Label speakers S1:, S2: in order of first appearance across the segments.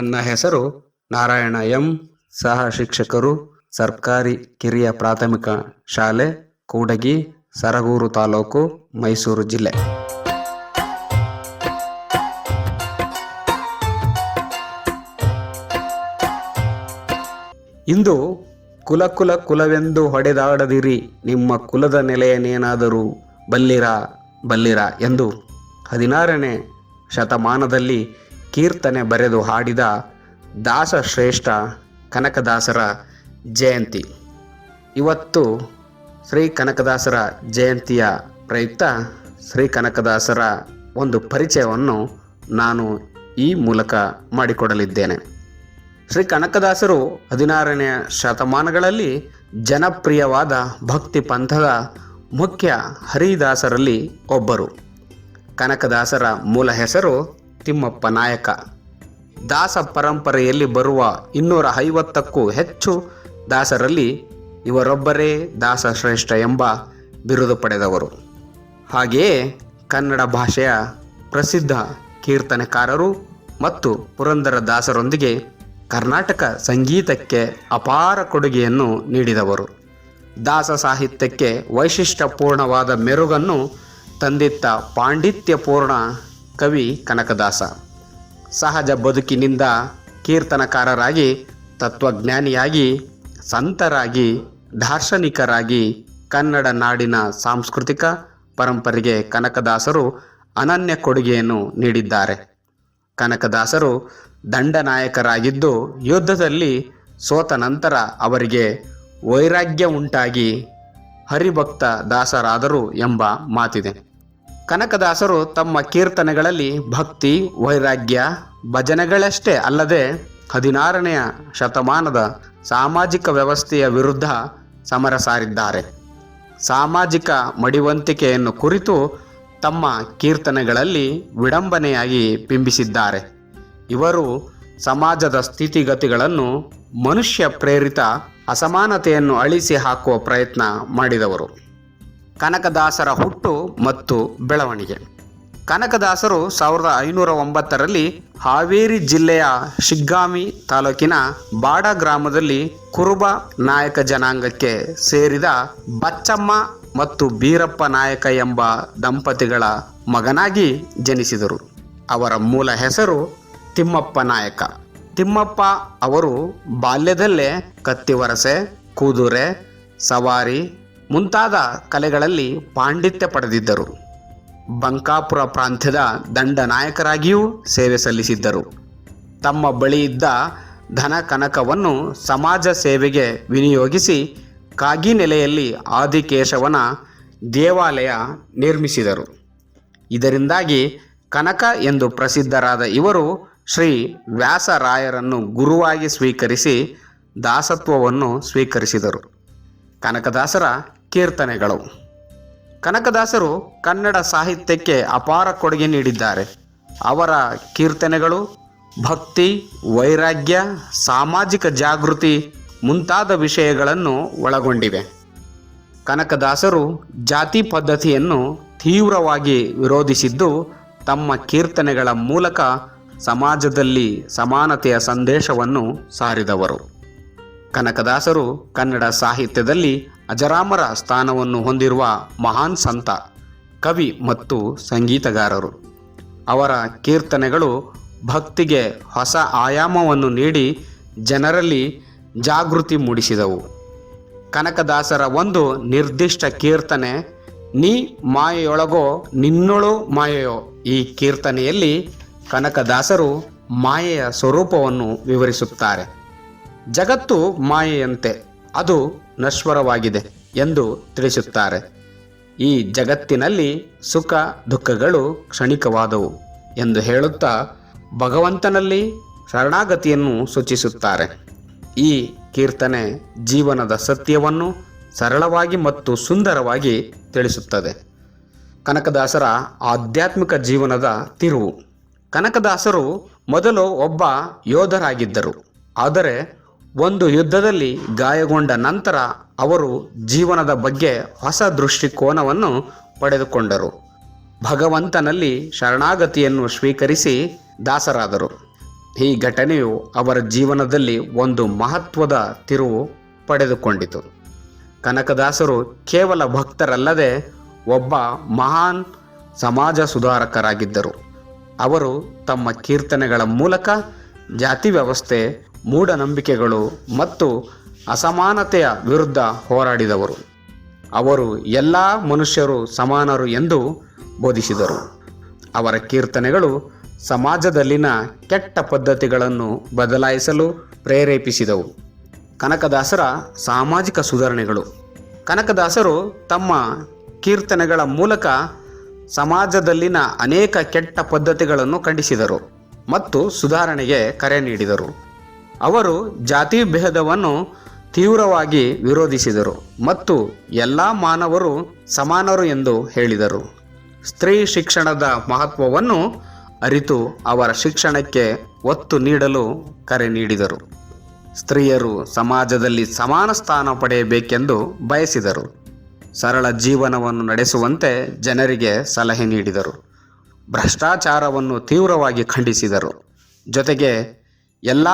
S1: ನನ್ನ ಹೆಸರು ನಾರಾಯಣ ಎಂ. ಸಹ ಶಿಕ್ಷಕರು, ಸರ್ಕಾರಿ ಕಿರಿಯ ಪ್ರಾಥಮಿಕ ಶಾಲೆ, ಕೂಡಗಿ, ಸರಗೂರು ತಾಲೂಕು, ಮೈಸೂರು ಜಿಲ್ಲೆ. ಇಂದು ಕುಲ ಕುಲ ಕುಲವೆಂದು ಹೊಡೆದಾಡದಿರಿ, ನಿಮ್ಮ ಕುಲದ ನೆಲೆಯನ್ನೇನಾದರೂ ಬಲ್ಲಿರ ಬಲ್ಲಿರ ಎಂದು ಹದಿನಾರನೇ ಶತಮಾನದಲ್ಲಿ ಕೀರ್ತನೆ ಬರೆದು ಹಾಡಿದ ದಾಸ ಶ್ರೇಷ್ಠ ಕನಕದಾಸರ ಜಯಂತಿ. ಇವತ್ತು ಶ್ರೀ ಕನಕದಾಸರ ಜಯಂತಿಯ ಪ್ರಯುಕ್ತ ಶ್ರೀ ಕನಕದಾಸರ ಒಂದು ಪರಿಚಯವನ್ನು ನಾನು ಈ ಮೂಲಕ ಮಾಡಿಕೊಡಲಿದ್ದೇನೆ. ಶ್ರೀ ಕನಕದಾಸರು ಹದಿನಾರನೆಯ ಶತಮಾನಗಳಲ್ಲಿ ಜನಪ್ರಿಯವಾದ ಭಕ್ತಿ ಪಂಥದ ಮುಖ್ಯ ಹರಿದಾಸರಲ್ಲಿ ಒಬ್ಬರು. ಕನಕದಾಸರ ಮೂಲ ಹೆಸರು ತಿಮ್ಮಪ್ಪ ನಾಯಕ. ದಾಸ ಪರಂಪರೆಯಲ್ಲಿ ಬರುವ ಇನ್ನೂರ ಐವತ್ತಕ್ಕೂ ಹೆಚ್ಚು ದಾಸರಲ್ಲಿ ಇವರೊಬ್ಬರೇ ದಾಸ ಶ್ರೇಷ್ಠ ಎಂಬ ಬಿರುದು ಪಡೆದವರು. ಹಾಗೆಯೇ ಕನ್ನಡ ಭಾಷೆಯ ಪ್ರಸಿದ್ಧ ಕೀರ್ತನೆಕಾರರು ಮತ್ತು ಪುರಂದರ ದಾಸರೊಂದಿಗೆ ಕರ್ನಾಟಕ ಸಂಗೀತಕ್ಕೆ ಅಪಾರ ಕೊಡುಗೆಯನ್ನು ನೀಡಿದವರು. ದಾಸ ಸಾಹಿತ್ಯಕ್ಕೆ ವೈಶಿಷ್ಟ್ಯಪೂರ್ಣವಾದ ಮೆರುಗನ್ನು ತಂದಿತ್ತ ಪಾಂಡಿತ್ಯಪೂರ್ಣ ಕವಿ ಕನಕದಾಸ. ಸಹಜ ಬದುಕಿನಿಂದ ಕೀರ್ತನಕಾರರಾಗಿ, ತತ್ವಜ್ಞಾನಿಯಾಗಿ, ಸಂತರಾಗಿ, ದಾರ್ಶನಿಕರಾಗಿ ಕನ್ನಡ ನಾಡಿನ ಸಾಂಸ್ಕೃತಿಕ ಪರಂಪರೆಗೆ ಕನಕದಾಸರು ಅನನ್ಯ ಕೊಡುಗೆಯನ್ನು ನೀಡಿದ್ದಾರೆ. ಕನಕದಾಸರು ದಂಡನಾಯಕರಾಗಿದ್ದು ಯುದ್ಧದಲ್ಲಿ ಸೋತ ನಂತರ ಅವರಿಗೆ ವೈರಾಗ್ಯ ಉಂಟಾಗಿ ಹರಿಭಕ್ತ ದಾಸರಾದರು ಎಂಬ ಮಾತಿದೆ. ಕನಕದಾಸರು ತಮ್ಮ ಕೀರ್ತನೆಗಳಲ್ಲಿ ಭಕ್ತಿ, ವೈರಾಗ್ಯ, ಭಜನೆಗಳಷ್ಟೇ ಅಲ್ಲದೆ ಹದಿನಾರನೆಯ ಶತಮಾನದ ಸಾಮಾಜಿಕ ವ್ಯವಸ್ಥೆಯ ವಿರುದ್ಧ ಸಮರ ಸಾರಿದ್ದಾರೆ. ಸಾಮಾಜಿಕ ಮಡಿವಂತಿಕೆಯನ್ನು ಕುರಿತು ತಮ್ಮ ಕೀರ್ತನೆಗಳಲ್ಲಿ ವಿಡಂಬನೆಯಾಗಿ ಬಿಂಬಿಸಿದ್ದಾರೆ. ಇವರು ಸಮಾಜದ ಸ್ಥಿತಿಗತಿಗಳನ್ನು, ಮನುಷ್ಯ ಪ್ರೇರಿತ ಅಸಮಾನತೆಯನ್ನು ಅಳಿಸಿ ಹಾಕುವ ಪ್ರಯತ್ನ ಮಾಡಿದವರು. ಕನಕದಾಸರ ಹುಟ್ಟು ಮತ್ತು ಬೆಳವಣಿಗೆ. ಕನಕದಾಸರು ಸಾವಿರದ ಐನೂರ ಒಂಬತ್ತರಲ್ಲಿ ಹಾವೇರಿ ಜಿಲ್ಲೆಯ ಶಿಗ್ಗಾಮಿ ತಾಲೂಕಿನ ಬಾಡ ಗ್ರಾಮದಲ್ಲಿ ಕುರುಬ ನಾಯಕ ಜನಾಂಗಕ್ಕೆ ಸೇರಿದ ಬಚ್ಚಮ್ಮ ಮತ್ತು ಬೀರಪ್ಪ ನಾಯಕ ಎಂಬ ದಂಪತಿಗಳ ಮಗನಾಗಿ ಜನಿಸಿದರು. ಅವರ ಮೂಲ ಹೆಸರು ತಿಮ್ಮಪ್ಪ ನಾಯಕ. ತಿಮ್ಮಪ್ಪ ಅವರು ಬಾಲ್ಯದಲ್ಲೇ ಕತ್ತಿವರಸೆ ಕುದುರೆ, ಸವಾರಿ ಮುಂತಾದ ಕಲೆಗಳಲ್ಲಿ ಪಾಂಡಿತ್ಯ ಪಡೆದಿದ್ದರು. ಬಂಕಾಪುರ ಪ್ರಾಂತ್ಯದ ದಂಡ ನಾಯಕರಾಗಿಯೂ ಸೇವೆ ಸಲ್ಲಿಸಿದ್ದರು. ತಮ್ಮ ಬಳಿ ಇದ್ದ ಧನ ಕನಕವನ್ನು ಸಮಾಜ ಸೇವೆಗೆ ವಿನಿಯೋಗಿಸಿ ಕಾಗಿನೆಲೆಯಲ್ಲಿ ಆದಿಕೇಶವನ ದೇವಾಲಯ ನಿರ್ಮಿಸಿದರು. ಇದರಿಂದಾಗಿ ಕನಕ ಎಂದು ಪ್ರಸಿದ್ಧರಾದ ಇವರು ಶ್ರೀ ವ್ಯಾಸರಾಯರನ್ನು ಗುರುವಾಗಿ ಸ್ವೀಕರಿಸಿ ದಾಸತ್ವವನ್ನು ಸ್ವೀಕರಿಸಿದರು. ಕನಕದಾಸರ ಕೀರ್ತನೆಗಳು. ಕನಕದಾಸರು ಕನ್ನಡ ಸಾಹಿತ್ಯಕ್ಕೆ ಅಪಾರ ಕೊಡುಗೆ ನೀಡಿದ್ದಾರೆ. ಅವರ ಕೀರ್ತನೆಗಳು ಭಕ್ತಿ, ವೈರಾಗ್ಯ, ಸಾಮಾಜಿಕ ಜಾಗೃತಿ ಮುಂತಾದ ವಿಷಯಗಳನ್ನು ಒಳಗೊಂಡಿವೆ. ಕನಕದಾಸರು ಜಾತಿ ಪದ್ಧತಿಯನ್ನು ತೀವ್ರವಾಗಿ ವಿರೋಧಿಸಿದ್ದು, ತಮ್ಮ ಕೀರ್ತನೆಗಳ ಮೂಲಕ ಸಮಾಜದಲ್ಲಿ ಸಮಾನತೆಯ ಸಂದೇಶವನ್ನು ಸಾರಿದವರು. ಕನಕದಾಸರು ಕನ್ನಡ ಸಾಹಿತ್ಯದಲ್ಲಿ ಅಜರಾಮರ ಸ್ಥಾನವನ್ನು ಹೊಂದಿರುವ ಮಹಾನ್ ಸಂತ, ಕವಿ ಮತ್ತು ಸಂಗೀತಗಾರರು. ಅವರ ಕೀರ್ತನೆಗಳು ಭಕ್ತಿಗೆ ಹೊಸ ಆಯಾಮವನ್ನು ನೀಡಿ ಜನರಲ್ಲಿ ಜಾಗೃತಿ ಮೂಡಿಸಿದವು. ಕನಕದಾಸರ ಒಂದು ನಿರ್ದಿಷ್ಟ ಕೀರ್ತನೆ, ನೀ ಮಾಯೆಯೊಳಗೋ ನಿನ್ನೊಳು ಮಾಯೆಯೋ ಈ ಕೀರ್ತನೆಯಲ್ಲಿ ಕನಕದಾಸರು ಮಾಯೆಯ ಸ್ವರೂಪವನ್ನು ವಿವರಿಸುತ್ತಾರೆ. ಜಗತ್ತು ಮಾಯೆಯಂತೆ ಅದು ನಶ್ವರವಾಗಿದೆ ಎಂದು ತಿಳಿಸುತ್ತಾರೆ. ಈ ಜಗತ್ತಿನಲ್ಲಿ ಸುಖ ದುಃಖಗಳು ಕ್ಷಣಿಕವಾದವು ಎಂದು ಹೇಳುತ್ತಾ ಭಗವಂತನಲ್ಲಿ ಶರಣಾಗತಿಯನ್ನು ಸೂಚಿಸುತ್ತಾರೆ. ಈ ಕೀರ್ತನೆ ಜೀವನದ ಸತ್ಯವನ್ನು ಸರಳವಾಗಿ ಮತ್ತು ಸುಂದರವಾಗಿ ತಿಳಿಸುತ್ತದೆ. ಕನಕದಾಸರ ಆಧ್ಯಾತ್ಮಿಕ ಜೀವನದ ತಿರುವು. ಕನಕದಾಸರು ಮೊದಲು ಒಬ್ಬ ಯೋಧರಾಗಿದ್ದರು. ಆದರೆ ಒಂದು ಯುದ್ಧದಲ್ಲಿ ಗಾಯಗೊಂಡ ನಂತರ ಅವರು ಜೀವನದ ಬಗ್ಗೆ ಹೊಸ ದೃಷ್ಟಿಕೋನವನ್ನು ಪಡೆದುಕೊಂಡರು. ಭಗವಂತನಲ್ಲಿ ಶರಣಾಗತಿಯನ್ನು ಸ್ವೀಕರಿಸಿ ದಾಸರಾದರು. ಈ ಘಟನೆಯು ಅವರ ಜೀವನದಲ್ಲಿ ಒಂದು ಮಹತ್ವದ ತಿರುವು ಪಡೆದುಕೊಂಡಿತು. ಕನಕದಾಸರು ಕೇವಲ ಭಕ್ತರಲ್ಲದೆ ಒಬ್ಬ ಮಹಾನ್ ಸಮಾಜ ಸುಧಾರಕರಾಗಿದ್ದರು. ಅವರು ತಮ್ಮ ಕೀರ್ತನೆಗಳ ಮೂಲಕ ಜಾತಿ ವ್ಯವಸ್ಥೆ ಮೂಢನಂಬಿಕೆಗಳು ಮತ್ತು ಅಸಮಾನತೆಯ ವಿರುದ್ಧ ಹೋರಾಡಿದವರು. ಅವರು ಎಲ್ಲ ಮನುಷ್ಯರು ಸಮಾನರು ಎಂದು ಬೋಧಿಸಿದರು. ಅವರ ಕೀರ್ತನೆಗಳು ಸಮಾಜದಲ್ಲಿನ ಕೆಟ್ಟ ಪದ್ಧತಿಗಳನ್ನು ಬದಲಾಯಿಸಲು ಪ್ರೇರೇಪಿಸಿದವು. ಕನಕದಾಸರ ಸಾಮಾಜಿಕ ಸುಧಾರಣೆಗಳು. ಕನಕದಾಸರು ತಮ್ಮ ಕೀರ್ತನೆಗಳ ಮೂಲಕ ಸಮಾಜದಲ್ಲಿನ ಅನೇಕ ಕೆಟ್ಟ ಪದ್ಧತಿಗಳನ್ನು ಖಂಡಿಸಿದರು ಮತ್ತು ಸುಧಾರಣೆಗೆ ಕರೆ ನೀಡಿದರು. ಅವರು ಜಾತಿ ಭೇದವನ್ನು ತೀವ್ರವಾಗಿ ವಿರೋಧಿಸಿದರು ಮತ್ತು ಎಲ್ಲ ಮಾನವರು ಸಮಾನರು ಎಂದು ಹೇಳಿದರು. ಸ್ತ್ರೀ ಶಿಕ್ಷಣದ ಮಹತ್ವವನ್ನು ಅರಿತು ಅವರ ಶಿಕ್ಷಣಕ್ಕೆ ಒತ್ತು ನೀಡಲು ಕರೆ ನೀಡಿದರು. ಸ್ತ್ರೀಯರು ಸಮಾಜದಲ್ಲಿ ಸಮಾನ ಸ್ಥಾನ ಪಡೆಯಬೇಕೆಂದು ಬಯಸಿದರು. ಸರಳ ಜೀವನವನ್ನು ನಡೆಸುವಂತೆ ಜನರಿಗೆ ಸಲಹೆ ನೀಡಿದರು. ಭ್ರಷ್ಟಾಚಾರವನ್ನು ತೀವ್ರವಾಗಿ ಖಂಡಿಸಿದರು. ಜೊತೆಗೆ ಎಲ್ಲ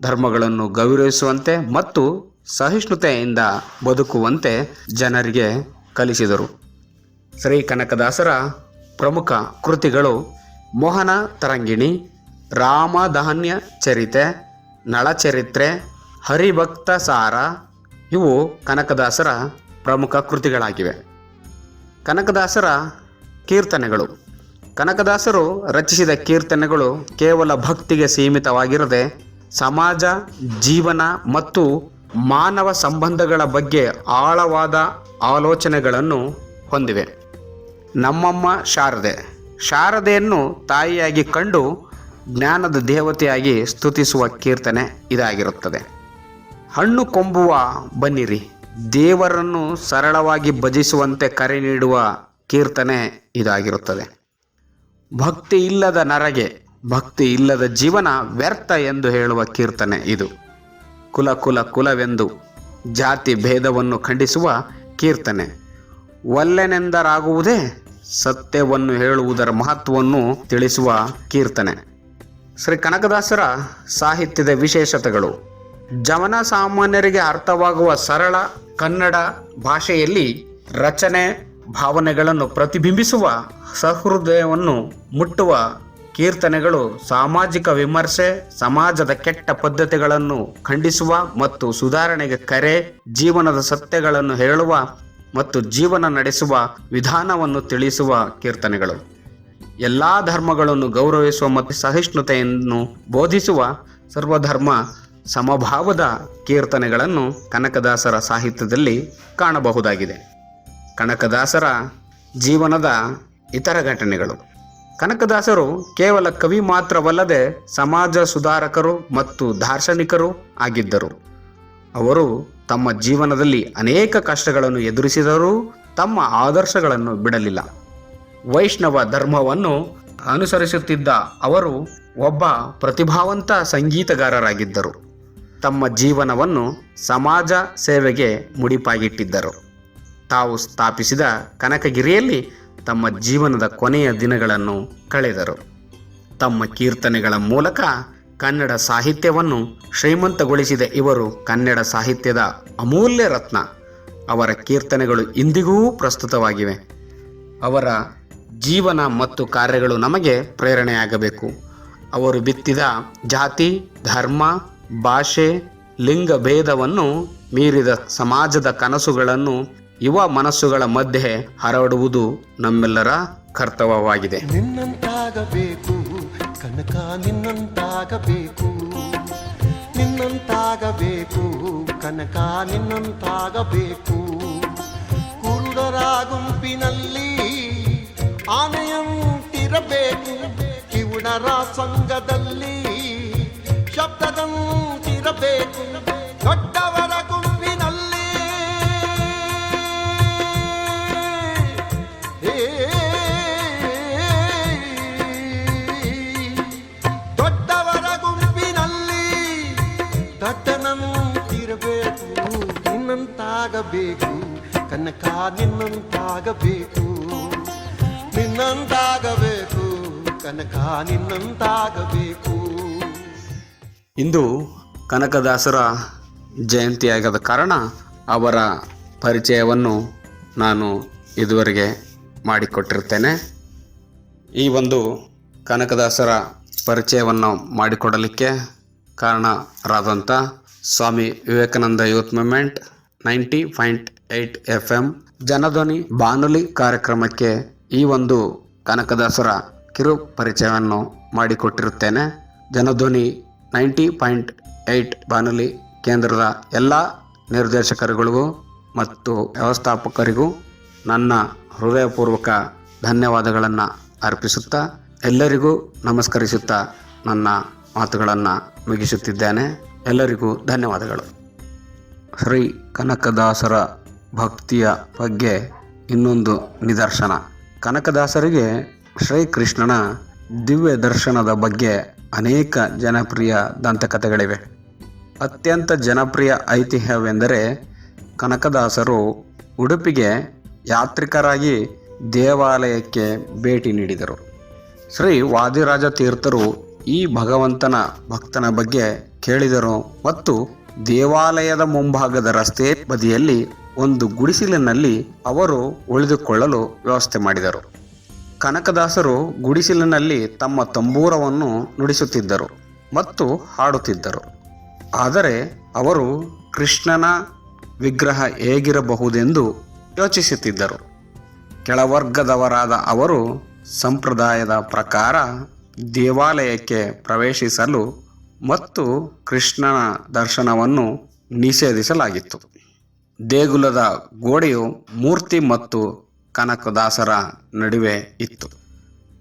S1: ಧರ್ಮಗಳನ್ನು ಗೌರವಿಸುವಂತೆ ಮತ್ತು ಸಹಿಷ್ಣುತೆಯಿಂದ ಬದುಕುವಂತೆ ಜನರಿಗೆ ಕಲಿಸಿದರು. ಶ್ರೀ ಕನಕದಾಸರ ಪ್ರಮುಖ ಕೃತಿಗಳು ಮೋಹನ ತರಂಗಿಣಿ ರಾಮಧಾನ್ಯ ಚರಿತೆ, ನಳಚರಿತ್ರೆ, ಹರಿಭಕ್ತ ಸಾರ, ಇವು ಕನಕದಾಸರ ಪ್ರಮುಖ ಕೃತಿಗಳಾಗಿವೆ. ಕನಕದಾಸರ ಕೀರ್ತನೆಗಳು ಕನಕದಾಸರು ರಚಿಸಿದ ಕೀರ್ತನೆಗಳು ಕೇವಲ ಭಕ್ತಿಗೆ ಸೀಮಿತವಾಗಿರದೆ ಸಮಾಜ, ಜೀವನ ಮತ್ತು ಮಾನವ ಸಂಬಂಧಗಳ ಬಗ್ಗೆ ಆಳವಾದ ಆಲೋಚನೆಗಳನ್ನು ಹೊಂದಿವೆ. ನಮ್ಮಮ್ಮ ಶಾರದೆ. ಶಾರದೆಯನ್ನು ತಾಯಿಯಾಗಿ ಕಂಡು ಜ್ಞಾನದ ದೇವತೆಯಾಗಿ ಸ್ತುತಿಸುವ ಕೀರ್ತನೆ ಇದಾಗಿರುತ್ತದೆ. ಹಣ್ಣು ಕೊಂಬುವ ಬನ್ನಿರಿ. ದೇವರನ್ನು ಸರಳವಾಗಿ ಭಜಿಸುವಂತೆ ಕರೆ ನೀಡುವ ಕೀರ್ತನೆ ಇದಾಗಿರುತ್ತದೆ. ಭಕ್ತಿ ಇಲ್ಲದ ನರಗೆ, ಭಕ್ತಿ ಇಲ್ಲದ ಜೀವನ ವ್ಯರ್ಥ ಎಂದು ಹೇಳುವ ಕೀರ್ತನೆ ಇದು. ಕುಲ ಕುಲ ಕುಲವೆಂದು ಜಾತಿ ಭೇದವನ್ನು ಖಂಡಿಸುವ ಕೀರ್ತನೆ. ಒಲ್ಲೆನೆಂದರಾಗುವುದೇ ಸತ್ಯವನ್ನು ಹೇಳುವುದರ ಮಹತ್ವವನ್ನು ತಿಳಿಸುವ ಕೀರ್ತನೆ. ಶ್ರೀ ಕನಕದಾಸರ ಸಾಹಿತ್ಯದ ವಿಶೇಷತೆಗಳು. ಜವನ ಸಾಮಾನ್ಯರಿಗೆ ಅರ್ಥವಾಗುವ ಸರಳ ಕನ್ನಡ ಭಾಷೆಯಲ್ಲಿ ರಚನೆ ಭಾವನೆಗಳನ್ನು ಪ್ರತಿಬಿಂಬಿಸುವ ಸಹೃದಯವನ್ನು ಮುಟ್ಟುವ ಕೀರ್ತನೆಗಳು ಸಾಮಾಜಿಕ ವಿಮರ್ಶೆ, ಸಮಾಜದ ಕೆಟ್ಟ ಪದ್ಧತಿಗಳನ್ನು ಖಂಡಿಸುವ ಮತ್ತು ಸುಧಾರಣೆಗೆ ಕರೆ, ಜೀವನದ ಸತ್ಯಗಳನ್ನು ಹೇಳುವ ಮತ್ತು ಜೀವನ ನಡೆಸುವ ವಿಧಾನವನ್ನು ತಿಳಿಸುವ ಕೀರ್ತನೆಗಳು. ಎಲ್ಲ ಧರ್ಮಗಳನ್ನು ಗೌರವಿಸುವ ಮತ್ತು ಸಹಿಷ್ಣುತೆಯನ್ನು ಬೋಧಿಸುವ ಸರ್ವಧರ್ಮ ಸಮಭಾವದ ಕೀರ್ತನೆಗಳನ್ನು ಕನಕದಾಸರ ಸಾಹಿತ್ಯದಲ್ಲಿ ಕಾಣಬಹುದಾಗಿದೆ. ಕನಕದಾಸರ ಜೀವನದ ಇತರ ಘಟನೆಗಳು. ಕನಕದಾಸರು ಕೇವಲ ಕವಿ ಮಾತ್ರವಲ್ಲದೆ ಸಮಾಜ ಸುಧಾರಕರು ಮತ್ತು ದಾರ್ಶನಿಕರು ಆಗಿದ್ದರು. ಅವರು ತಮ್ಮ ಜೀವನದಲ್ಲಿ ಅನೇಕ ಕಷ್ಟಗಳನ್ನು ಎದುರಿಸಿದರೂ ತಮ್ಮ ಆದರ್ಶಗಳನ್ನು ಬಿಡಲಿಲ್ಲ. ವೈಷ್ಣವ ಧರ್ಮವನ್ನು ಅನುಸರಿಸುತ್ತಿದ್ದ ಅವರು ಒಬ್ಬ ಪ್ರತಿಭಾವಂತ ಸಂಗೀತಗಾರರಾಗಿದ್ದರು. ತಮ್ಮ ಜೀವನವನ್ನು ಸಮಾಜ ಸೇವೆಗೆ ಮುಡಿಪಾಗಿಟ್ಟಿದ್ದರು. ತಾವು ಸ್ಥಾಪಿಸಿದ ಕನಕಗಿರಿಯಲ್ಲಿ ತಮ್ಮ ಜೀವನದ ಕೊನೆಯ ದಿನಗಳನ್ನು ಕಳೆದರು. ತಮ್ಮ ಕೀರ್ತನೆಗಳ ಮೂಲಕ ಕನ್ನಡ ಸಾಹಿತ್ಯವನ್ನು ಶ್ರೀಮಂತಗೊಳಿಸಿದ ಇವರು ಕನ್ನಡ ಸಾಹಿತ್ಯದ ಅಮೂಲ್ಯ ರತ್ನ. ಅವರ ಕೀರ್ತನೆಗಳು ಇಂದಿಗೂ ಪ್ರಸ್ತುತವಾಗಿವೆ. ಅವರ ಜೀವನ ಮತ್ತು ಕಾರ್ಯಗಳು ನಮಗೆ ಪ್ರೇರಣೆಯಾಗಬೇಕು. ಅವರು ಬಿತ್ತಿದ ಜಾತಿ, ಧರ್ಮ, ಭಾಷೆ ಲಿಂಗ ಭೇದವನ್ನು ಮೀರಿದ ಸಮಾಜದ ಕನಸುಗಳನ್ನು ಯುವ ಮನಸ್ಸುಗಳ ಮಧ್ಯೆ ಹರಡುವುದು ನಮ್ಮೆಲ್ಲರ ಕರ್ತವ್ಯವಾಗಿದೆ.
S2: ನಿನ್ನಂತಾಗಬೇಕು, ಕನಕ ನಿನ್ನಂತಾಗಬೇಕು ನಿನ್ನಂತಾಗಬೇಕು, ಕನಕ ನಿನ್ನಂತಾಗಬೇಕು. ಕುರುಡರ ಗುಂಪಿನಲ್ಲಿ ಆನೆಯಂತಿರಬೇಕು, ಕಿವುಡರ ಸಂಘದಲ್ಲಿ ಶಬ್ದದಂತಿರಬೇಕು ದೊಡ್ಡವರ ನಿನ್ನಂತಾಗಬೇಕು ಕನಕ ನಿನ್ನಂತಾಗಬೇಕು. ನಿನ್ನಂತಾಗಬೇಕು. ಕನಕ ನಿನ್ನಂತಾಗಬೇಕು.
S1: ಇಂದು ಕನಕದಾಸರ ಜಯಂತಿಯಾಗದ ಕಾರಣ ಅವರ ಪರಿಚಯವನ್ನು ನಾನು ಇದುವರೆಗೆ ಮಾಡಿಕೊಟ್ಟಿರ್ತೇನೆ. ಈ ಒಂದು ಕನಕದಾಸರ ಪರಿಚಯವನ್ನು ಮಾಡಿಕೊಡಲಿಕ್ಕೆ ಕಾರಣರಾದಂಥ Swami Vivekananda youth movement ninety point eight FM M Janadhwani ಬಾನುಲಿ ಕಾರ್ಯಕ್ರಮಕ್ಕೆ ಈ ಒಂದು ಕನಕದಾಸರ ಕಿರು ಪರಿಚಯವನ್ನು ಮಾಡಿಕೊಟ್ಟಿರುತ್ತೇನೆ. ಜನಧ್ವನಿ ನೈಂಟಿ ಪಾಯಿಂಟ್ ಏಯ್ಟ್ ಬಾನುಲಿ ಕೇಂದ್ರದ ಎಲ್ಲ ನಿರ್ದೇಶಕರುಗಳಿಗೂ ಮತ್ತು ವ್ಯವಸ್ಥಾಪಕರಿಗೂ ನನ್ನ ಹೃದಯಪೂರ್ವಕ ಧನ್ಯವಾದಗಳನ್ನು ಅರ್ಪಿಸುತ್ತಾ, ಎಲ್ಲರಿಗೂ ನಮಸ್ಕರಿಸುತ್ತಾ ನನ್ನ ಮಾತುಗಳನ್ನು ಮುಗಿಸುತ್ತಿದ್ದೇನೆ. ಎಲ್ಲರಿಗೂ ಧನ್ಯವಾದಗಳು. ಶ್ರೀ ಕನಕದಾಸರ ಭಕ್ತಿಯ ಬಗ್ಗೆ ಇನ್ನೊಂದು ನಿದರ್ಶನ. ಕನಕದಾಸರಿಗೆ ಶ್ರೀಕೃಷ್ಣನ ದಿವ್ಯ ದರ್ಶನದ ಬಗ್ಗೆ ಅನೇಕ ಜನಪ್ರಿಯ ದಂತಕಥೆಗಳಿವೆ. ಅತ್ಯಂತ ಜನಪ್ರಿಯ ಐತಿಹ್ಯವೆಂದರೆ ಕನಕದಾಸರು ಉಡುಪಿಗೆ ಯಾತ್ರಿಕರಾಗಿ ದೇವಾಲಯಕ್ಕೆ ಭೇಟಿ ನೀಡಿದರು. ಶ್ರೀ ವಾದಿರಾಜ ತೀರ್ಥರು ಈ ಭಗವಂತನ ಭಕ್ತನ ಬಗ್ಗೆ ಕೇಳಿದರು ಮತ್ತು ದೇವಾಲಯದ ಮುಂಭಾಗದ ರಸ್ತೆ ಬದಿಯಲ್ಲಿ ಒಂದು ಗುಡಿಸಿಲಿನಲ್ಲಿ ಅವರು ಉಳಿದುಕೊಳ್ಳಲು ವ್ಯವಸ್ಥೆ ಮಾಡಿದರು. ಕನಕದಾಸರು ಗುಡಿಸಿಲಿನಲ್ಲಿ ತಮ್ಮ ತಂಬೂರವನ್ನು ನುಡಿಸುತ್ತಿದ್ದರು ಮತ್ತು ಹಾಡುತ್ತಿದ್ದರು. ಆದರೆ ಅವರು ಕೃಷ್ಣನ ವಿಗ್ರಹ ಹೇಗಿರಬಹುದೆಂದು ಯೋಚಿಸುತ್ತಿದ್ದರು. ಕೆಳವರ್ಗದವರಾದ ಅವರು ಸಂಪ್ರದಾಯದ ಪ್ರಕಾರ ದೇವಾಲಯಕ್ಕೆ ಪ್ರವೇಶಿಸಲು ಮತ್ತು ಕೃಷ್ಣನ ದರ್ಶನವನ್ನು ನಿಷೇಧಿಸಲಾಗಿತ್ತು. ದೇಗುಲದ ಗೋಡೆಯು ಮೂರ್ತಿ ಮತ್ತು ಕನಕದಾಸರ ನಡುವೆ ಇತ್ತು.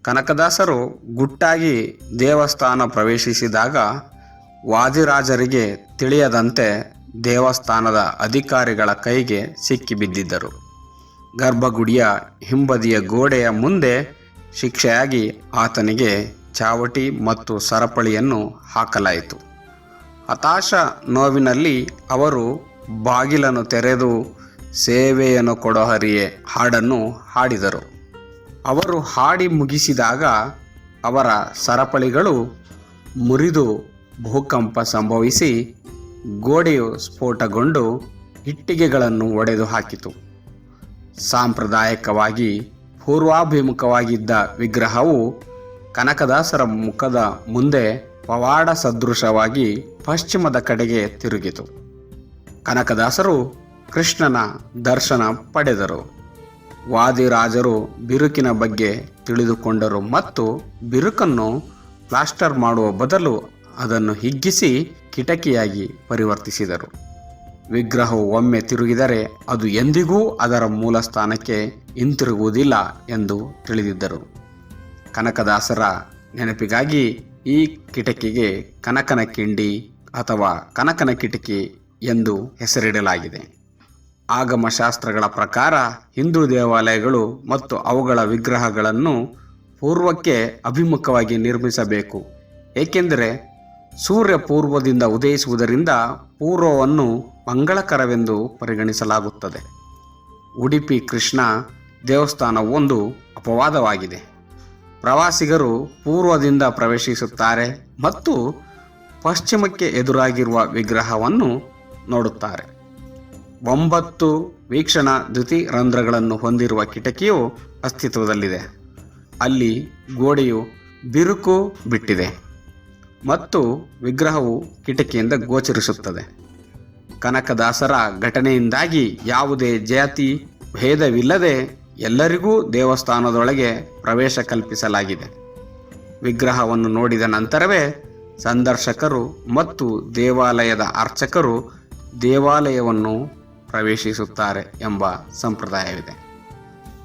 S1: ಕನಕದಾಸರು ಗುಟ್ಟಾಗಿ ದೇವಸ್ಥಾನ ಪ್ರವೇಶಿಸಿದಾಗ ವಾದಿರಾಜರಿಗೆ ತಿಳಿಯದಂತೆ ದೇವಸ್ಥಾನದ ಅಧಿಕಾರಿಗಳ ಕೈಗೆ ಸಿಕ್ಕಿಬಿದ್ದಿದ್ದರು. ಗರ್ಭಗುಡಿಯ ಹಿಂಬದಿಯ ಗೋಡೆಯ ಮುಂದೆ ಶಿಕ್ಷೆಯಾಗಿ ಆತನಿಗೆ ಚಾವಟಿ ಮತ್ತು ಸರಪಳಿಯನ್ನು ಹಾಕಲಾಯಿತು. ಹತಾಶ ನೋವಿನಲ್ಲಿ ಅವರು ಬಾಗಿಲನ್ನು ತೆರೆದು ಸೇವೆಯನ್ನು ಕೊಡೋ ಹರಿಯೇ ಹಾಡನ್ನು ಹಾಡಿದರು. ಅವರು ಹಾಡಿ ಮುಗಿಸಿದಾಗ ಅವರ ಸರಪಳಿಗಳು ಮುರಿದು ಭೂಕಂಪ ಸಂಭವಿಸಿ ಗೋಡೆಯು ಸ್ಫೋಟಗೊಂಡು ಇಟ್ಟಿಗೆಗಳನ್ನು ಒಡೆದು ಹಾಕಿತು. ಸಾಂಪ್ರದಾಯಿಕವಾಗಿ ಪೂರ್ವಾಭಿಮುಖವಾಗಿದ್ದ ವಿಗ್ರಹವು ಕನಕದಾಸರ ಮುಖದ ಮುಂದೆ ಪವಾಡ ಸದೃಶವಾಗಿ ಪಶ್ಚಿಮದ ಕಡೆಗೆ ತಿರುಗಿತು. ಕನಕದಾಸರು ಕೃಷ್ಣನ ದರ್ಶನ ಪಡೆದರು. ವಾದಿರಾಜರು ಬಿರುಕಿನ ಬಗ್ಗೆ ತಿಳಿದುಕೊಂಡರು ಮತ್ತು ಬಿರುಕನ್ನು ಪ್ಲಾಸ್ಟರ್ ಮಾಡುವ ಬದಲು ಅದನ್ನು ಹಿಗ್ಗಿಸಿ ಕಿಟಕಿಯಾಗಿ ಪರಿವರ್ತಿಸಿದರು. ವಿಗ್ರಹವು ಒಮ್ಮೆ ತಿರುಗಿದರೆ ಅದು ಎಂದಿಗೂ ಅದರ ಮೂಲ ಸ್ಥಾನಕ್ಕೆ ಹಿಂತಿರುಗುವುದಿಲ್ಲ ಎಂದು ತಿಳಿದಿದ್ದರು. ಕನಕದಾಸರ ನೆನಪಿಗಾಗಿ ಈ ಕಿಟಕಿಗೆ ಕನಕನ ಕಿಂಡಿ ಅಥವಾ ಕನಕನ ಕಿಟಕಿ ಎಂದು ಹೆಸರಿಡಲಾಗಿದೆ. ಆಗಮಶಾಸ್ತ್ರಗಳ ಪ್ರಕಾರ ಹಿಂದೂ ದೇವಾಲಯಗಳು ಮತ್ತು ಅವುಗಳ ವಿಗ್ರಹಗಳನ್ನು ಪೂರ್ವಕ್ಕೆ ಅಭಿಮುಖವಾಗಿ ನಿರ್ಮಿಸಬೇಕು. ಏಕೆಂದರೆ ಸೂರ್ಯ ಪೂರ್ವದಿಂದ ಉದಯಿಸುವುದರಿಂದ ಪೂರ್ವವನ್ನು ಮಂಗಳಕರವೆಂದು ಪರಿಗಣಿಸಲಾಗುತ್ತದೆ. ಉಡುಪಿ ಕೃಷ್ಣ ದೇವಸ್ಥಾನ ಒಂದು ಅಪವಾದವಾಗಿದೆ. ಪ್ರವಾಸಿಗರು ಪೂರ್ವದಿಂದ ಪ್ರವೇಶಿಸುತ್ತಾರೆ ಮತ್ತು ಪಶ್ಚಿಮಕ್ಕೆ ಎದುರಾಗಿರುವ ವಿಗ್ರಹವನ್ನು ನೋಡುತ್ತಾರೆ. ಒಂಬತ್ತು ವೀಕ್ಷಣಾ ದ್ಯುತಿ ರಂಧ್ರಗಳನ್ನು ಹೊಂದಿರುವ ಕಿಟಕಿಯು ಅಸ್ತಿತ್ವದಲ್ಲಿದೆ. ಅಲ್ಲಿ ಗೋಡೆಯು ಬಿರುಕು ಬಿಟ್ಟಿದೆ ಮತ್ತು ವಿಗ್ರಹವು ಕಿಟಕಿಯಿಂದ ಗೋಚರಿಸುತ್ತದೆ. ಕನಕದಾಸರ ಘಟನೆಯಿಂದಾಗಿ ಯಾವುದೇ ಜಾತಿ, ಭೇದವಿಲ್ಲದೆ ಎಲ್ಲರಿಗೂ ದೇವಸ್ಥಾನದೊಳಗೆ ಪ್ರವೇಶ ಕಲ್ಪಿಸಲಾಗಿದೆ. ವಿಗ್ರಹವನ್ನು ನೋಡಿದ ನಂತರವೇ ಸಂದರ್ಶಕರು ಮತ್ತು ದೇವಾಲಯದ ಅರ್ಚಕರು ದೇವಾಲಯವನ್ನು ಪ್ರವೇಶಿಸುತ್ತಾರೆ ಎಂಬ ಸಂಪ್ರದಾಯವಿದೆ.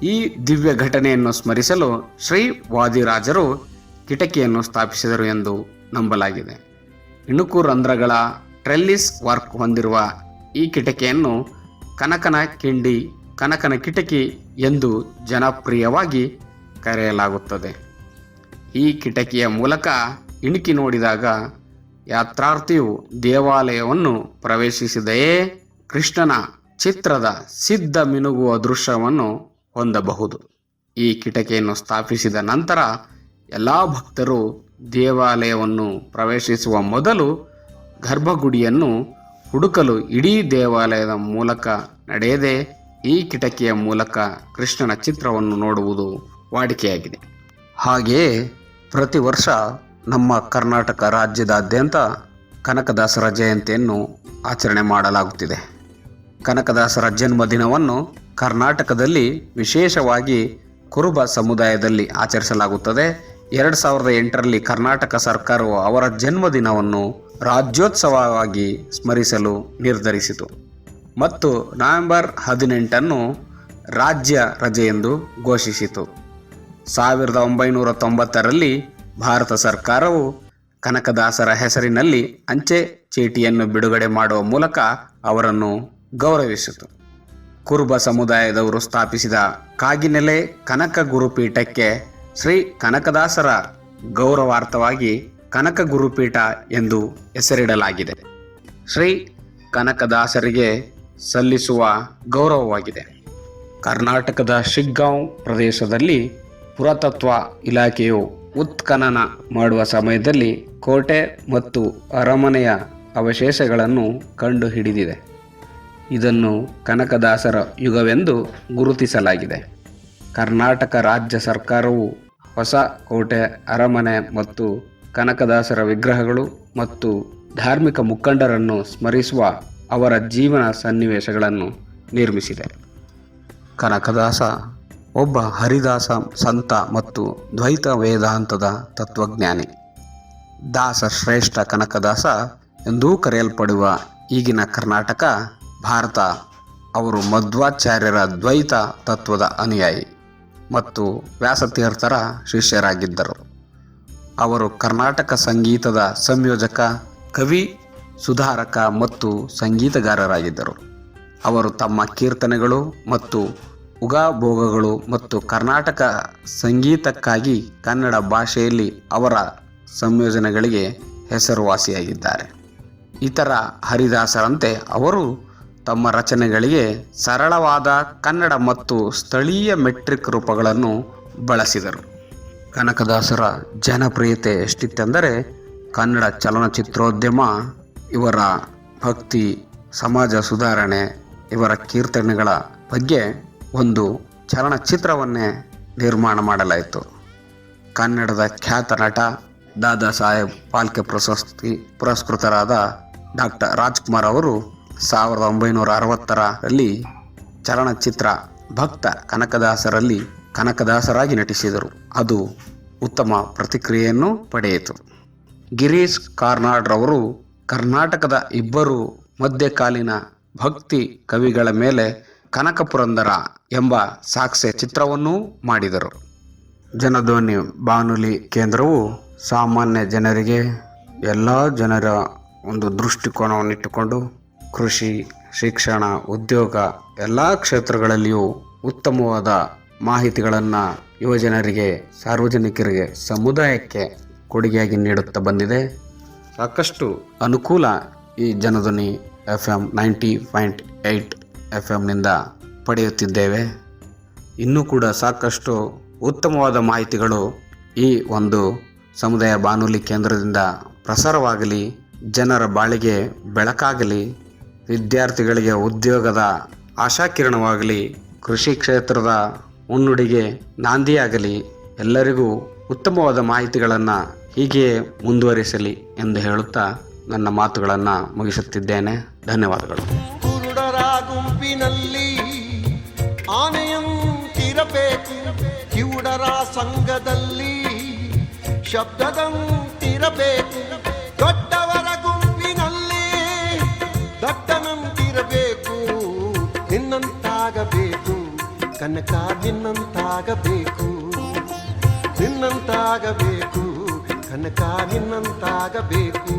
S1: ಈ ದಿವ್ಯ ಘಟನೆಯನ್ನು ಸ್ಮರಿಸಲು ಶ್ರೀ ವಾದಿರಾಜರು ಕಿಟಕಿಯನ್ನು ಸ್ಥಾಪಿಸಿದರು ಎಂದು ನಂಬಲಾಗಿದೆ. ಇಣುಕು ರಂಧ್ರಗಳ ಟ್ರೆಲ್ಲಿಸ್ ವರ್ಕ್ ಹೊಂದಿರುವ ಈ ಕಿಟಕಿಯನ್ನು ಕನಕನ ಕಿಂಡಿ ಕನಕನ ಕಿಟಕಿ ಎಂದು ಜನಪ್ರಿಯವಾಗಿ ಕರೆಯಲಾಗುತ್ತದೆ. ಈ ಕಿಟಕಿಯ ಮೂಲಕ ಇಣುಕಿ ನೋಡಿದಾಗ ಯಾತ್ರಾರ್ಥಿಯು ದೇವಾಲಯವನ್ನು ಪ್ರವೇಶಿಸಿದೆಯೇ ಕೃಷ್ಣನ ಚಿತ್ರದ ಸಿದ್ಧ ಮಿನುಗುವ ದೃಶ್ಯವನ್ನು ಹೊಂದಬಹುದು. ಈ ಕಿಟಕಿಯನ್ನು ಸ್ಥಾಪಿಸಿದ ನಂತರ ಎಲ್ಲ ಭಕ್ತರು ದೇವಾಲಯವನ್ನು ಪ್ರವೇಶಿಸುವ ಮೊದಲು ಗರ್ಭಗುಡಿಯನ್ನು ಹುಡುಕಲು ಇಡೀ ದೇವಾಲಯದ ಮೂಲಕ ನಡೆಯದೆ ಈ ಕಿಟಕಿಯ ಮೂಲಕ ಕೃಷ್ಣನ ಚಿತ್ರವನ್ನು ನೋಡುವುದು ವಾಡಿಕೆಯಾಗಿದೆ. ಹಾಗೆಯೇ ಪ್ರತಿ ವರ್ಷ ನಮ್ಮ ಕರ್ನಾಟಕ ರಾಜ್ಯದಾದ್ಯಂತ ಕನಕದಾಸರ ಜಯಂತಿಯನ್ನು ಆಚರಣೆ ಮಾಡಲಾಗುತ್ತಿದೆ. ಕನಕದಾಸರ ಜನ್ಮದಿನವನ್ನು ಕರ್ನಾಟಕದಲ್ಲಿ ವಿಶೇಷವಾಗಿ ಕುರುಬ ಸಮುದಾಯದಲ್ಲಿ ಆಚರಿಸಲಾಗುತ್ತದೆ. ಎರಡು ಸಾವಿರದ ಎಂಟರಲ್ಲಿ ಕರ್ನಾಟಕ ಸರ್ಕಾರವು ಅವರ ಜನ್ಮದಿನವನ್ನು ರಾಜ್ಯೋತ್ಸವವಾಗಿ ಸ್ಮರಿಸಲು ನಿರ್ಧರಿಸಿತು. ಮತ್ತು ನವೆಂಬರ್ ಹದಿನೆಂಟನ್ನು ರಾಜ್ಯ ರಜೆ ಎಂದು ಘೋಷಿಸಿತು. ಸಾವಿರದ ಒಂಬೈನೂರ ತೊಂಬತ್ತರಲ್ಲಿ ಭಾರತ ಸರ್ಕಾರವು ಕನಕದಾಸರ ಹೆಸರಿನಲ್ಲಿ ಅಂಚೆ ಚೀಟಿಯನ್ನು ಬಿಡುಗಡೆ ಮಾಡುವ ಮೂಲಕ ಅವರನ್ನು ಗೌರವಿಸಿತು. ಕುರುಬ ಸಮುದಾಯದವರು ಸ್ಥಾಪಿಸಿದ ಕಾಗಿನೆಲೆ ಕನಕ ಗುರುಪೀಠಕ್ಕೆ ಶ್ರೀ ಕನಕದಾಸರ ಗೌರವಾರ್ಥವಾಗಿ ಕನಕ ಗುರುಪೀಠ ಎಂದು ಹೆಸರಿಡಲಾಗಿದೆ. ಶ್ರೀ ಕನಕದಾಸರಿಗೆ ಸಲ್ಲಿಸುವ ಗೌರವವಾಗಿದೆ. ಕರ್ನಾಟಕದ ಶಿಗ್ಗಾಂವ್ ಪ್ರದೇಶದಲ್ಲಿ ಪುರಾತತ್ವ ಇಲಾಖೆಯು ಉತ್ಖನನ ಮಾಡುವ ಸಮಯದಲ್ಲಿ ಕೋಟೆ ಮತ್ತು ಅರಮನೆಯ ಅವಶೇಷಗಳನ್ನು ಕಂಡುಹಿಡಿದಿದೆ. ಇದನ್ನು ಕನಕದಾಸರ ಯುಗವೆಂದು ಗುರುತಿಸಲಾಗಿದೆ. ಕರ್ನಾಟಕ ರಾಜ್ಯ ಸರ್ಕಾರವು ಹೊಸ ಕೋಟೆ, ಅರಮನೆ ಮತ್ತು ಕನಕದಾಸರ ವಿಗ್ರಹಗಳು ಮತ್ತು ಧಾರ್ಮಿಕ ಮುಖಂಡರನ್ನು ಸ್ಮರಿಸುವ ಅವರ ಜೀವನ ಸನ್ನಿವೇಶಗಳನ್ನು ನಿರ್ಮಿಸಿದೆ ಕನಕದಾಸ ಒಬ್ಬ ಹರಿದಾಸ ಸಂತ ಮತ್ತು ದ್ವೈತ ವೇದಾಂತದ ತತ್ವಜ್ಞಾನಿ. ದಾಸ ಶ್ರೇಷ್ಠ ಕನಕದಾಸ ಎಂದೂ ಕರೆಯಲ್ಪಡುವ ಈಗಿನ ಕರ್ನಾಟಕ, ಭಾರತ, ಅವರು ಮಧ್ವಾಚಾರ್ಯರ ದ್ವೈತ ತತ್ವದ ಅನುಯಾಯಿ ಮತ್ತು ವ್ಯಾಸತೀರ್ಥರ ಶಿಷ್ಯರಾಗಿದ್ದರು. ಅವರು ಕರ್ನಾಟಕ ಸಂಗೀತದ ಸಂಯೋಜಕ, ಕವಿ ಸುಧಾರಕ ಮತ್ತು ಸಂಗೀತಗಾರರಾಗಿದ್ದರು. ಅವರು ತಮ್ಮ ಕೀರ್ತನೆಗಳು ಮತ್ತು ಉಗಾಭೋಗಗಳು ಮತ್ತು ಕರ್ನಾಟಕ ಸಂಗೀತಕ್ಕಾಗಿ ಕನ್ನಡ ಭಾಷೆಯಲ್ಲಿ ಅವರ ಸಂಯೋಜನೆಗಳಿಗೆ ಹೆಸರುವಾಸಿಯಾಗಿದ್ದಾರೆ. ಇತರ ಹರಿದಾಸರಂತೆ ಅವರು ತಮ್ಮ ರಚನೆಗಳಿಗೆ ಸರಳವಾದ ಕನ್ನಡ ಮತ್ತು ಸ್ಥಳೀಯ ಮೆಟ್ರಿಕ್ ರೂಪಗಳನ್ನು ಬಳಸಿದರು. ಕನಕದಾಸರ ಜನಪ್ರಿಯತೆ ಎಷ್ಟಿತ್ತೆಂದರೆ ಕನ್ನಡ ಚಲನಚಿತ್ರೋದ್ಯಮ ಇವರ ಭಕ್ತಿ, ಸಮಾಜ ಸುಧಾರಣೆ, ಇವರ ಕೀರ್ತನೆಗಳ ಬಗ್ಗೆ ಒಂದು ಚಲನಚಿತ್ರವನ್ನೇ ನಿರ್ಮಾಣ ಮಾಡಲಾಯಿತು. ಕನ್ನಡದ ಖ್ಯಾತ ನಟ ದಾದಾ ಸಾಹೇಬ್ ಪಾಲ್ಕೆ ಪ್ರಶಸ್ತಿ ಪುರಸ್ಕೃತರಾದ ಡಾಕ್ಟರ್ ರಾಜ್ಕುಮಾರ್ ಅವರು ಸಾವಿರದ ಒಂಬೈನೂರ ಅರವತ್ತರಲ್ಲಿ ಚಲನಚಿತ್ರ ಭಕ್ತ ಕನಕದಾಸರಲ್ಲಿ ಕನಕದಾಸರಾಗಿ ನಟಿಸಿದರು. ಅದು ಉತ್ತಮ ಪ್ರತಿಕ್ರಿಯೆಯನ್ನು ಪಡೆಯಿತು. ಗಿರೀಶ್ ಕಾರ್ನಾಡ್ರವರು ಕರ್ನಾಟಕದ ಇಬ್ಬರು ಮಧ್ಯಕಾಲೀನ ಭಕ್ತಿ ಕವಿಗಳ ಮೇಲೆ ಕನಕಪುರಂದರ ಎಂಬ ಸಾಕ್ಷ್ಯ ಚಿತ್ರವನ್ನೂ ಮಾಡಿದರು. ಜನಧ್ವನಿ ಬಾನುಲಿ ಕೇಂದ್ರವು ಸಾಮಾನ್ಯ ಜನರಿಗೆ, ಎಲ್ಲ ಜನರ ಒಂದು ದೃಷ್ಟಿಕೋನವನ್ನಿಟ್ಟುಕೊಂಡು ಕೃಷಿ, ಶಿಕ್ಷಣ, ಉದ್ಯೋಗ ಎಲ್ಲ ಕ್ಷೇತ್ರಗಳಲ್ಲಿಯೂ ಉತ್ತಮವಾದ ಮಾಹಿತಿಗಳನ್ನು ಯುವಜನರಿಗೆ, ಸಾರ್ವಜನಿಕರಿಗೆ, ಸಮುದಾಯಕ್ಕೆ ಕೊಡುಗೆಯಾಗಿ ನೀಡುತ್ತಾ ಬಂದಿದೆ. ಸಾಕಷ್ಟು ಅನುಕೂಲ ಈ Janadhwani FM ninety point point eight F ಎಮ್ನಿಂದ ಪಡೆಯುತ್ತಿದ್ದೇವೆ. ಇನ್ನೂ ಕೂಡ ಸಾಕಷ್ಟು ಉತ್ತಮವಾದ ಮಾಹಿತಿಗಳು ಈ ಒಂದು ಸಮುದಾಯ ಬಾನುಲಿ ಕೇಂದ್ರದಿಂದ ಪ್ರಸಾರವಾಗಲಿ, ಜನರ ಬಾಳಿಗೆ ಬೆಳಕಾಗಲಿ, ವಿದ್ಯಾರ್ಥಿಗಳಿಗೆ ಉದ್ಯೋಗದ ಆಶಾಕಿರಣವಾಗಲಿ, ಕೃಷಿ ಕ್ಷೇತ್ರದ ಮುನ್ನುಡಿಗೆ ನಾಂದಿಯಾಗಲಿ ಎಲ್ಲರಿಗೂ ಉತ್ತಮವಾದ ಮಾಹಿತಿಗಳನ್ನು ಹೀಗೆ ಮುಂದುವರಿಸಲಿ ಎಂದು ಹೇಳುತ್ತಾ ನನ್ನ ಮಾತುಗಳನ್ನು ಮುಗಿಸುತ್ತಿದ್ದೇನೆ. ಧನ್ಯವಾದಗಳು.
S2: ಕುರುಡರ ಗುಂಪಿನಲ್ಲಿ ಆನೆಯಂತಿರಬೇಕು ಕಿವುಡರ ಸಂಘದಲ್ಲಿ ಶಬ್ದದಂತಿರಬೇಕು ದೊಡ್ಡವರ ಗುಂಪಿನಲ್ಲಿ ದಟ್ಟನಂತಿರಬೇಕು ನಿನ್ನಂತಾಗಬೇಕು. ಕನಕ ನಿನ್ನಂತಾಗಬೇಕು. ನಿನ್ನಂತಾಗಬೇಕು ಕನಕ ನಿನ್ನಂತಾಗಬೇಕು.